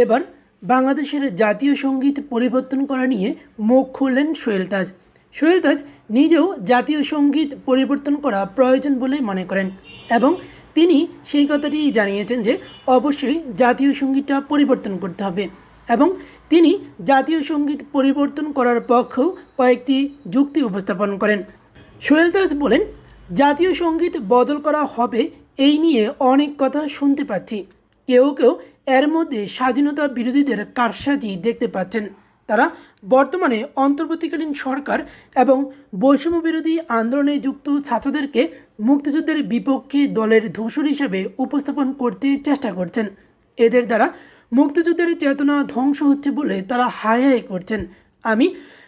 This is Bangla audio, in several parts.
এবার বাংলাদেশের জাতীয় সংগীত পরিবর্তন করা নিয়ে মুখ খুললেন সোহেল তাজ সোহেল তাজ নিজেও জাতীয় সংগীত পরিবর্তন করা প্রয়োজন বলে মনে করেন এবং তিনি সেই কথাটি জানিয়েছেন যে অবশ্যই জাতীয় সঙ্গীতটা পরিবর্তন করতে হবে এবং তিনি জাতীয় সংগীত পরিবর্তন করার পক্ষেও কয়েকটি যুক্তি উপস্থাপন করেন। সোহেল তাজ বলেন, জাতীয় সংগীত বদল করা হবে এই নিয়ে অনেক কথা শুনতে পাচ্ছি। কেউ কেউ এর মধ্যে স্বাধীনতা বিরোধীদের কারসাজি দেখতে পাচ্ছেন। তারা বর্তমানে অন্তর্বর্তীকালীন সরকার এবং বৈষম্য বিরোধী আন্দোলনে যুক্ত ছাত্রদেরকে মুক্তিযুদ্ধের বিপক্ষে দলের ধূসর হিসেবে উপস্থাপন করতে চেষ্টা করছেন। এদের দ্বারা মুক্তিযুদ্ধের চেতনা ধ্বংস হচ্ছে বলে তারা হায় হায় করছেন। আমি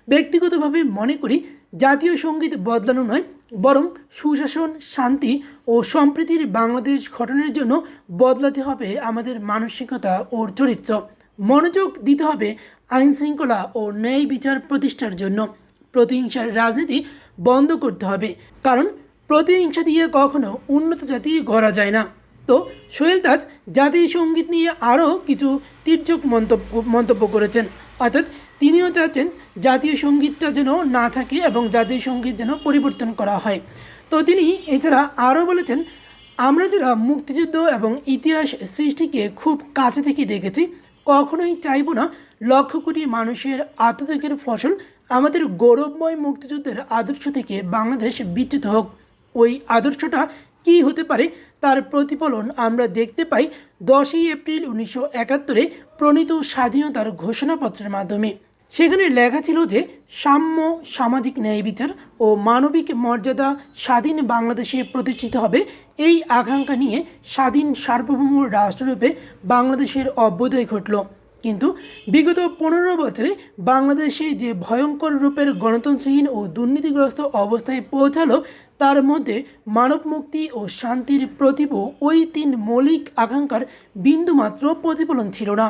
ব্যক্তিগতভাবে মনে করি জাতীয় সংগীত বদলানো নয়, বরং সুশাসন, শান্তি ও সম্প্রীতির বাংলাদেশ গঠনের জন্য বদলাতে হবে আমাদের মানসিকতা ও চরিত্র। মনোযোগ দিতে হবে আইন শৃঙ্খলা ও ন্যায় বিচার প্রতিষ্ঠার জন্য। প্রতিহিংসার রাজনীতি বন্ধ করতে হবে, কারণ প্রতিহিংসা দিয়ে কখনো উন্নত জাতি গড়া যায় না। সোহেল তাজ জাতীয় সংগীত নিয়ে আরও কিছু তীর্যক মন্তব্য মন্তব্য করেছেন। অর্থাৎ তিনিও চাচ্ছেন জাতীয় সঙ্গীতটা যেন না থাকে এবং জাতীয় সংগীত যেন পরিবর্তন করা হয়। তো তিনি এছাড়া আরও বলেছেন, আমরা যারা মুক্তিযুদ্ধ এবং ইতিহাস সৃষ্টিকে খুব কাছে থেকে দেখেছি, কখনোই চাইব না লক্ষ কোটি মানুষের আত্মত্যাগের ফসল আমাদের গৌরবময় মুক্তিযুদ্ধের আদর্শ থেকে বাংলাদেশ বিচ্যুত হোক। ওই আদর্শটা কি হতে পারে তার প্রতিফলন আমরা দেখতে পাই দশই এপ্রিল উনিশশো একাত্তরে প্রণীত স্বাধীনতার ঘোষণাপত্রের মাধ্যমে। সেখানে লেখা ছিল যে, সাম্য, সামাজিক ন্যায় বিচার ও মানবিক মর্যাদা স্বাধীন বাংলাদেশে প্রতিষ্ঠিত হবে। এই আকাঙ্ক্ষা নিয়ে স্বাধীন সার্বভৌম রাষ্ট্ররূপে বাংলাদেশের অভ্যুদয় ঘটল। কিন্তু বিগত পনেরো বছরে বাংলাদেশে যে ভয়ঙ্কর রূপের গণতন্ত্রহীন ও দুর্নীতিগ্রস্ত অবস্থায় পৌঁছালো, তার মধ্যে মানব মুক্তি ও শান্তির প্রতিভ ওই তিন মৌলিক আকাঙ্ক্ষার বিন্দুমাত্র প্রতিফলন ছিল না।